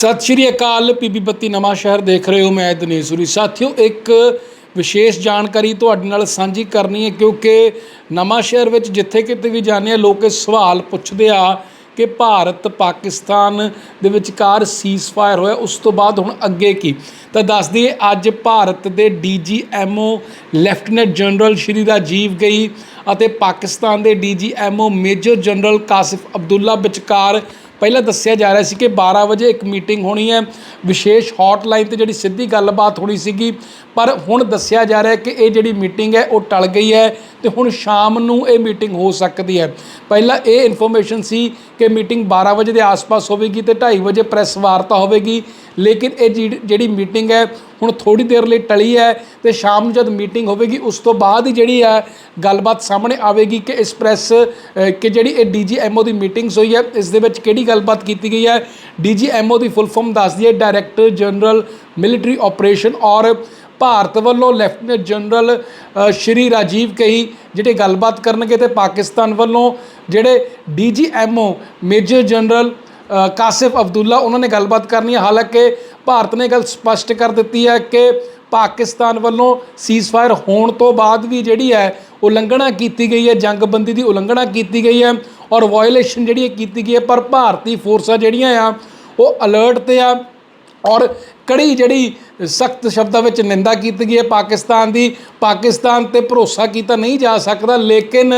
ਸਤਿ ਸ਼੍ਰੀ ਅਕਾਲ ਪੀਬੀ ਬੱਤੀ ਨਵਾਂ ਸ਼ਹਿਰ ਦੇਖ ਰਹੇ ਹੋ ਮੈਂ ਦਿਨੇਸ਼ੂਰੀ ਸਾਥੀਓ, ਇੱਕ ਵਿਸ਼ੇਸ਼ ਜਾਣਕਾਰੀ ਤੁਹਾਡੇ ਨਾਲ ਸਾਂਝੀ ਕਰਨੀ ਹੈ, ਕਿਉਂਕਿ ਨਵਾਂ ਸ਼ਹਿਰ ਵਿੱਚ ਜਿੱਥੇ ਕਿਤੇ ਵੀ ਜਾਂਦੇ ਆ, ਲੋਕ ਇਹ ਸਵਾਲ ਪੁੱਛਦੇ ਆ ਕਿ ਭਾਰਤ ਪਾਕਿਸਤਾਨ ਦੇ ਵਿਚਕਾਰ ਸੀਜ਼ਫਾਇਰ ਹੋਇਆ, ਉਸ ਤੋਂ ਬਾਅਦ ਹੁਣ ਅੱਗੇ ਕੀ? ਤਾਂ ਦੱਸ ਦਈਏ, ਅੱਜ ਭਾਰਤ ਦੇ DGMO lieutenant general Shri Rajiv Ghai ਅਤੇ ਪਾਕਿਸਤਾਨ ਦੇ DGMO major general Kashif Abdullah ਵਿਚਕਾਰ ਪਹਿਲਾਂ ਦੱਸਿਆ ਜਾ ਰਿਹਾ ਸੀ ਕਿ 12 ਵਜੇ ਇੱਕ ਮੀਟਿੰਗ ਹੋਣੀ ਹੈ। ਵਿਸ਼ੇਸ਼ ਹੌਟਲਾਈਨ ਤੇ ਜਿਹੜੀ ਸਿੱਧੀ ਗੱਲਬਾਤ ਹੋਣੀ ਸੀਗੀ। ਪਰ ਹੁਣ ਦੱਸਿਆ ਜਾ ਰਿਹਾ ਕਿ ਇਹ ਜਿਹੜੀ ਮੀਟਿੰਗ ਹੈ ਉਹ ਟਲ ਗਈ ਹੈ ਤੇ ਹੁਣ ਸ਼ਾਮ ਨੂੰ ਇਹ ਮੀਟਿੰਗ ਹੋ ਸਕਦੀ ਹੈ। ਪਹਿਲਾਂ ਇਹ ਇਨਫੋਰਮੇਸ਼ਨ ਸੀ ਕਿ ਮੀਟਿੰਗ 12 ਵਜੇ ਦੇ ਆਸ-ਪਾਸ ਹੋਵੇਗੀ ਤੇ 2:30 ਵਜੇ ਪ੍ਰੈਸ ਵਾਰਤਾ ਹੋਵੇਗੀ, ਲੇਕਿਨ ਇਹ ਜਿਹੜੀ- ਜਿਹੜੀ ਮੀਟਿੰਗ ਹੈ ਹੁਣ ਥੋੜੀ ਦੇਰ ਲਈ ਟਲੀ ਹੈ ਤੇ ਸ਼ਾਮ ਨੂੰ ਜਦ ਮੀਟਿੰਗ ਹੋਵੇਗੀ, ਉਸ ਤੋਂ ਬਾਅਦ ਹੀ ਜਿਹੜੀ ਹੈ ਗੱਲਬਾਤ ਸਾਹਮਣੇ ਆਵੇਗੀ ਕਿ ਇਸ ਪ੍ਰੈਸ ਕਿ ਜਿਹੜੀ ਇਹ ਡੀਜੀਐਮਓ ਦੀ ਮੀਟਿੰਗਸ ਹੋਈ ਹੈ, ਇਸ ਦੇ ਵਿੱਚ ਕਿਹੜੀ ਗੱਲਬਾਤ ਕੀਤੀ ਗਈ ਹੈ ਡੀਜੀਐਮਓ ਦੀ ਫੁੱਲ ਫਾਰਮ ਦੱਸਦੀ ਹੈ ਡਾਇਰੈਕਟਰ ਜਨਰਲ ਮਿਲਟਰੀ ਆਪਰੇਸ਼ਨ ਔਰ ਭਾਰਤ ਵੱਲੋਂ ਲੈਫਟੀਨੈਂਟ ਜਨਰਲ ਸ਼੍ਰੀ ਰਾਜੀਵ ਕਹੀ, ਜਿਹੜੇ ਗੱਲਬਾਤ ਕਰਨਗੇ ਤੇ ਪਾਕਿਸਤਾਨ ਵੱਲੋਂ ਜਿਹੜੇ DGMO major general Kashif Abdullah, ਉਹਨਾਂ ਨੇ ਗੱਲਬਾਤ ਕਰਨੀ ਹੈ। ਹਾਲਾਂਕਿ ਭਾਰਤ ਨੇ ਗੱਲ ਸਪਸ਼ਟ ਕਰ ਦਿੱਤੀ ਹੈ ਕਿ ਪਾਕਿਸਤਾਨ ਵੱਲੋਂ ਸੀਜ਼ਫਾਇਰ ਹੋਣ ਤੋਂ ਬਾਅਦ ਵੀ ਜਿਹੜੀ ਹੈ, ਉਲੰਘਣਾ ਕੀਤੀ ਗਈ ਹੈ, ਜੰਗਬੰਦੀ ਦੀ ਉਲੰਘਣਾ ਕੀਤੀ ਗਈ ਹੈ। ਔਰ ਵਾਇਲੇਸ਼ਨ ਜਿਹੜੀ ਹੈ ਕੀਤੀ ਗਈ ਹੈ, ਪਰ ਭਾਰਤੀ ਫੋਰਸਾਂ ਜਿਹੜੀਆਂ ਆ, ਉਹ ਅਲਰਟ ਤੇ ਆ। ਔਰ ਕੜੀ ਜਿਹੜੀ ਸਖਤ ਸ਼ਬਦਾਂ ਵਿੱਚ ਨਿੰਦਾ ਕੀਤੀ ਗਈ ਹੈ ਪਾਕਿਸਤਾਨ ਦੀ, ਪਾਕਿਸਤਾਨ ਤੇ ਭਰੋਸਾ ਕੀਤਾ ਨਹੀਂ ਜਾ ਸਕਦਾ, ਲੇਕਿਨ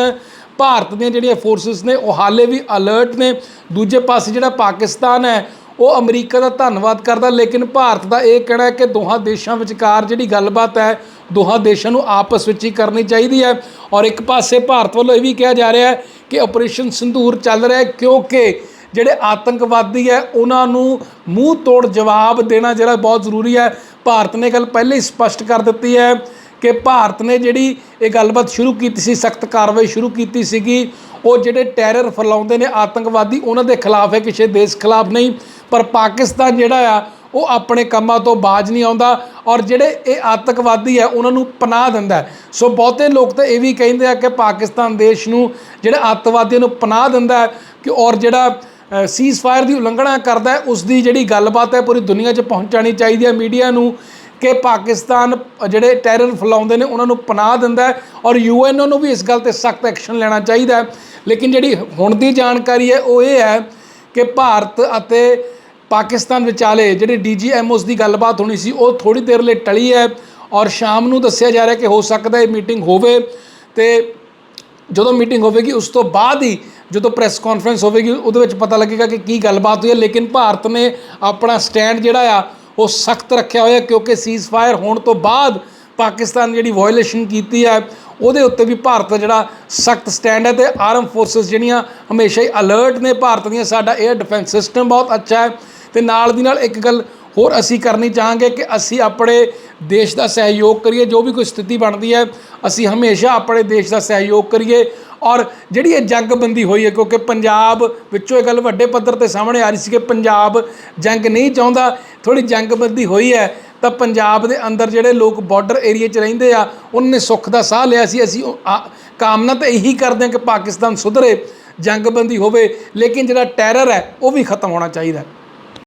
ਭਾਰਤ ਦੀਆਂ ਜਿਹੜੀਆਂ ਫੋਰਸਸ ਨੇ, ਉਹ ਹਾਲੇ ਵੀ ਅਲਰਟ ਨੇ। ਦੂਜੇ ਪਾਸੇ ਜਿਹੜਾ ਪਾਕਿਸਤਾਨ ਹੈ ਉਹ ਅਮਰੀਕਾ ਦਾ ਧੰਨਵਾਦ ਕਰਦਾ, ਲੇਕਿਨ ਭਾਰਤ ਦਾ ਇਹ ਕਹਿਣਾ ਹੈ ਕਿ ਦੋਹਾਂ ਦੇਸ਼ਾਂ ਵਿਚਕਾਰ ਜਿਹੜੀ ਗੱਲਬਾਤ ਹੈ, ਦੋਹਾਂ ਦੇਸ਼ਾਂ ਨੂੰ ਆਪਸ ਵਿੱਚ ਹੀ ਕਰਨੀ ਚਾਹੀਦੀ ਹੈ। ਔਰ ਇੱਕ ਪਾਸੇ ਭਾਰਤ ਵੱਲੋਂ ਇਹ ਵੀ ਕਿਹਾ ਜਾ ਰਿਹਾ ਹੈ ਕਿ ਆਪਰੇਸ਼ਨ ਸੰਧੂਰ ਚੱਲ ਰਿਹਾ ਹੈ, ਕਿਉਂਕਿ ਜਿਹੜੇ ਆਤੰਕਵਾਦੀ ਹੈ, ਉਹਨਾਂ ਨੂੰ ਮੂੰਹ ਤੋੜ ਜਵਾਬ ਦੇਣਾ ਜਿਹੜਾ ਬਹੁਤ ਜ਼ਰੂਰੀ ਹੈ। ਭਾਰਤ ਨੇ ਗੱਲ ਪਹਿਲੇ ਹੀ ਸਪਸ਼ਟ ਕਰ ਦਿੱਤੀ ਹੈ ਕਿ ਭਾਰਤ ਨੇ ਜਿਹੜੀ ਇਹ ਗੱਲਬਾਤ ਸ਼ੁਰੂ ਕੀਤੀ ਸੀ, ਸਖਤ ਕਾਰਵਾਈ ਸ਼ੁਰੂ ਕੀਤੀ ਸੀਗੀ, ਉਹ ਜਿਹੜੇ ਟੈਰਰ ਫੈਲਾਉਂਦੇ ਨੇ ਆਤੰਕਵਾਦੀ, ਉਹਨਾਂ ਦੇ ਖਿਲਾਫ ਹੈ, ਕਿਸੇ ਦੇਸ਼ ਖਿਲਾਫ ਨਹੀਂ। ਪਰ ਪਾਕਿਸਤਾਨ ਜਿਹੜਾ ਆ, ਉਹ ਆਪਣੇ ਕੰਮਾਂ ਤੋਂ ਬਾਜ ਨਹੀਂ ਆਉਂਦਾ ਔਰ ਜਿਹੜੇ ਇਹ ਆਤੰਕਵਾਦੀ ਹੈ, ਉਹਨਾਂ ਨੂੰ ਪਨਾਹ ਦਿੰਦਾ ਸੋ ਬਹੁਤੇ ਲੋਕ ਤਾਂ ਇਹ ਵੀ ਕਹਿੰਦੇ ਆ ਕਿ ਪਾਕਿਸਤਾਨ ਦੇਸ਼ ਨੂੰ ਜਿਹੜੇ ਆਤੰਕਵਾਦੀਆਂ ਨੂੰ ਪਨਾਹ ਦਿੰਦਾ ਕਿ ਔਰ ਜਿਹੜਾ ਸੀਜ਼ਫਾਇਰ ਦੀ ਉਲੰਘਣਾ ਕਰਦਾ ਹੈ, ਉਸ ਦੀ ਜਿਹੜੀ ਗੱਲਬਾਤ ਹੈ, ਪੂਰੀ ਦੁਨੀਆ 'ਚ ਪਹੁੰਚਾਣੀ ਚਾਹੀਦੀ ਹੈ ਮੀਡੀਆ ਨੂੰ ਕਿ ਪਾਕਿਸਤਾਨ ਜਿਹੜੇ ਟੈਰਰ ਫੈਲਾਉਂਦੇ ਨੇ, ਉਹਨਾਂ ਨੂੰ ਪਨਾਹ ਦਿੰਦਾ ਹੈ ਔਰ ਯੂਐਨਓ ਨੂੰ ਵੀ ਇਸ ਗੱਲ ਤੇ ਸਖਤ ਐਕਸ਼ਨ ਲੈਣਾ ਚਾਹੀਦਾ ਹੈ। ਲੇਕਿਨ ਜਿਹੜੀ ਹੁਣ ਦੀ ਜਾਣਕਾਰੀ ਹੈ, ਉਹ ਇਹ ਹੈ ਕਿ ਭਾਰਤ ਅਤੇ ਪਾਕਿਸਤਾਨ ਵਿਚਾਲੇ ਜਿਹੜੇ ਡੀਜੀਐਮਓਸ ਦੀ ਗੱਲਬਾਤ ਹੋਣੀ ਸੀ, ਉਹ ਥੋੜੀ ਦੇਰ ਲਈ ਟਲੀ ਹੈ ਔਰ ਸ਼ਾਮ ਨੂੰ ਦੱਸਿਆ ਜਾ ਰਿਹਾ ਕਿ ਹੋ ਸਕਦਾ ਇਹ ਮੀਟਿੰਗ ਹੋਵੇ ਤੇ ਜਦੋਂ ਮੀਟਿੰਗ ਹੋਵੇਗੀ, ਉਸ ਤੋਂ ਬਾਅਦ ਹੀ ਜਦੋਂ ਪ੍ਰੈਸ ਕਾਨਫਰੰਸ ਹੋਵੇਗੀ, ਉਹਦੇ ਵਿੱਚ ਪਤਾ ਲੱਗੇਗਾ ਕਿ ਕੀ ਗੱਲਬਾਤ ਹੋਈ ਹੈ। ਲੇਕਿਨ ਭਾਰਤ ਨੇ ਆਪਣਾ ਸਟੈਂਡ ਜਿਹੜਾ ਆ, ਉਹ ਸਖਤ ਰੱਖਿਆ ਹੋਇਆ ਕਿਉਂਕਿ ਸੀਜ਼ਫਾਇਰ ਹੋਣ ਤੋਂ ਬਾਅਦ ਪਾਕਿਸਤਾਨ ਜਿਹੜੀ ਵਾਇਓਲੇਸ਼ਨ ਕੀਤੀ ਹੈ, ਉਹਦੇ ਉੱਤੇ ਵੀ ਭਾਰਤ ਦਾ ਜਿਹੜਾ ਸਖਤ ਸਟੈਂਡ ਹੈ ਤੇ ਆਰਮ ਫੋਰਸਸ ਜਿਹੜੀਆਂ ਹਮੇਸ਼ਾ ਹੀ ਅਲਰਟ ਨੇ, ਭਾਰਤ ਦੀਆਂ ਸਾਡਾ 에ਅਰ ਡਿਫੈਂਸ ਸਿਸਟਮ ਬਹੁਤ ਅੱਛਾ ਹੈ। ਤੇ ਨਾਲ ਦੀ ਨਾਲ ਇੱਕ ਗੱਲ ਹੋਰ ਅਸੀਂ ਕਰਨੀ ਚਾਹਾਂਗੇ ਕਿ ਅਸੀਂ ਆਪਣੇ ਦੇਸ਼ ਦਾ ਸਹਿਯੋਗ ਕਰੀਏ, ਜੋ ਵੀ ਕੋਈ ਸਥਿਤੀ ਬਣਦੀ ਹੈ, ਅਸੀਂ ਹਮੇਸ਼ਾ ਆਪਣੇ ਦੇਸ਼ ਦਾ ਸਹਿਯੋਗ ਕਰੀਏ। ਔਰ ਜਿਹੜੀ ਇਹ ਜੰਗਬੰਦੀ ਹੋਈ ਹੈ, ਕਿਉਂਕਿ ਪੰਜਾਬ ਵਿੱਚੋਂ ਇਹ ਗੱਲ ਵੱਡੇ ਪੱਧਰ ਤੇ ਸਾਹਮਣੇ ਆ ਰਹੀ ਸੀ ਕਿ ਪੰਜਾਬ ਜੰਗ ਨਹੀਂ ਚਾਹੁੰਦਾ ਥੋੜੀ ਜੰਗਬੰਦੀ ਹੋਈ ਹੈ, ਤਾਂ ਪੰਜਾਬ ਦੇ ਅੰਦਰ ਜਿਹੜੇ ਲੋਕ ਬਾਰਡਰ ਏਰੀਆ 'ਚ ਰਹਿੰਦੇ ਆ, ਉਹਨਾਂ ਨੇ ਸੁੱਖ ਦਾ ਸਾਹ ਲਿਆ ਸੀ। ਅਸੀਂ ਉਹ, ਆ- ਕਾਮਨਾ ਤਾਂ ਇਹੀ ਕਰਦੇ ਹਾਂ ਕਿ ਪਾਕਿਸਤਾਨ ਸੁਧਰੇ, ਜੰਗਬੰਦੀ ਹੋਵੇ, ਲੇਕਿਨ ਜਿਹੜਾ ਟੈਰਰ ਹੈ, ਉਹ ਵੀ ਖਤਮ ਹੋਣਾ ਚਾਹੀਦਾ।